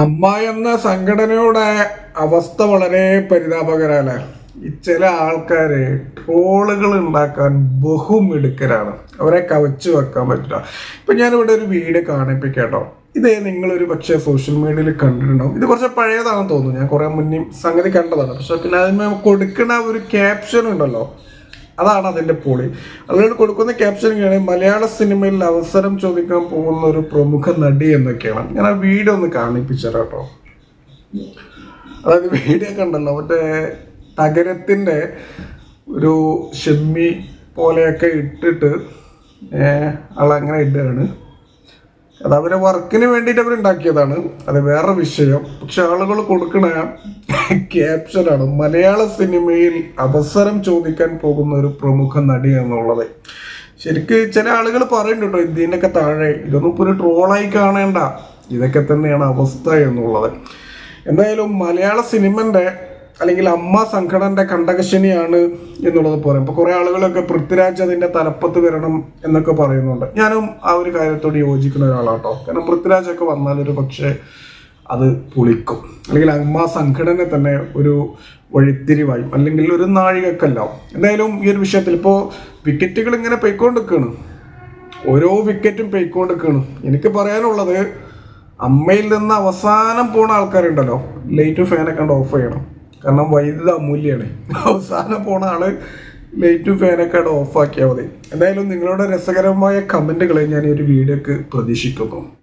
അമ്മ എന്ന സംഘടനയുടെ അവസ്ഥ വളരെ പരിതാപകരമാണ്. ഈ ചില ആൾക്കാര് ട്രോളുകൾ ഉണ്ടാക്കാൻ ബഹുമിടുക്കരാണ്. അവരെ കവച്ചു വെക്കാൻ പറ്റില്ല. ഇപ്പൊ ഞാനിവിടെ ഒരു വീഡിയോ കാണിപ്പിക്കാട്ടോ. ഇത് നിങ്ങളൊരു പക്ഷേ സോഷ്യൽ മീഡിയയിൽ കണ്ടിട്ടുണ്ടാവും. ഇത് കുറച്ച് പഴയതാണെന്ന് തോന്നുന്നു. ഞാൻ കുറേ മുന്നേ സംഗതി കണ്ടതാണ്. പക്ഷെ പിന്നെ അതിന് കൊടുക്കുന്ന ഒരു ക്യാപ്ഷൻ ഉണ്ടല്ലോ. അതാണ് അതിന്റെ പൊളി അതിനോട് കൊടുക്കുന്ന ക്യാപ്ഷൻ ഇങ്ങനെ മലയാള സിനിമയിൽ അവസരം ചോദിക്കാൻ പോകുന്ന ഒരു പ്രമുഖ നടി എന്നൊക്കെയാണ്. ഞാൻ ആ വീഡിയോ ഒന്ന് കാണിപ്പിച്ചത് കേട്ടോ. അതായത് വീഡിയോ കണ്ടല്ലോ മറ്റേ തകരത്തിന്റെ ഒരു ഷെമ്മി പോലെയൊക്കെ ഇട്ടിട്ട് ആളങ്ങനെ ഇടുകയാണ്. അത് അവരെ വർക്കിന് വേണ്ടിയിട്ട് അവർ ഉണ്ടാക്കിയതാണ്. അത് വേറെ വിഷയം. പക്ഷെ ആളുകൾ കൊടുക്കണ ക്യാപ്ഷനാണ് മലയാള സിനിമയിൽ അവസരം ചോദിക്കാൻ പോകുന്ന ഒരു പ്രമുഖ നടി എന്നുള്ളത്. ശരിക്ക് ചില ആളുകൾ പറയുന്നുണ്ട് ഇതിനൊക്കെ താഴെ ഇതൊന്നും ഇപ്പോൾ ഒരു ട്രോളായി കാണേണ്ട. ഇതൊക്കെ തന്നെയാണ് അവസ്ഥ എന്നുള്ളത്. എന്തായാലും മലയാള സിനിമന്റെ അല്ലെങ്കിൽ അമ്മ സംഘടനയുടെ കണ്ടകശനിയാണ് എന്നുള്ളത് പറയും ഇപ്പൊ കുറെ ആളുകളൊക്കെ പൃഥ്വിരാജ് അതിന്റെ തലപ്പത്ത് വരണം എന്നൊക്കെ പറയുന്നുണ്ട്. ഞാനും ആ ഒരു കാര്യത്തോട് യോജിക്കുന്ന ഒരാളാട്ടോ. കാരണം പൃഥ്വിരാജ് ഒക്കെ വന്നാൽ ഒരു പക്ഷേ അത് പുളിക്കും. അല്ലെങ്കിൽ അമ്മ സംഘടന തന്നെ ഒരു വഴിത്തിരിവായും. അല്ലെങ്കിൽ ഒരു നാഴികക്കല്ലാവും. എന്തായാലും ഈ ഒരു വിഷയത്തിൽ ഇപ്പോൾ വിക്കറ്റുകൾ ഇങ്ങനെ പൊയ്ക്കൊണ്ടിരിക്കുകയാണ് ഓരോ വിക്കറ്റും പൊയ്ക്കൊണ്ടിരിക്കുകയാണ് എനിക്ക് പറയാനുള്ളത് അമ്മയിൽ നിന്ന് അവസാനം പോണ ആൾക്കാരുണ്ടല്ലോ. ലൈറ്റ് ഫാനൊക്കെ ഓഫ് ചെയ്യണം. കാരണം വൈദ്യുത അമൂല്യാണ്. അവസാനം പോണ ആൾ ലൈറ്റും ഫാനൊക്കെ അവിടെ ഓഫാക്കിയാൽ മതി. എന്തായാലും നിങ്ങളുടെ രസകരമായ കമന്റുകളെ ഞാൻ ഈ ഒരു വീഡിയോക്ക് പ്രതീക്ഷിക്കുന്നു.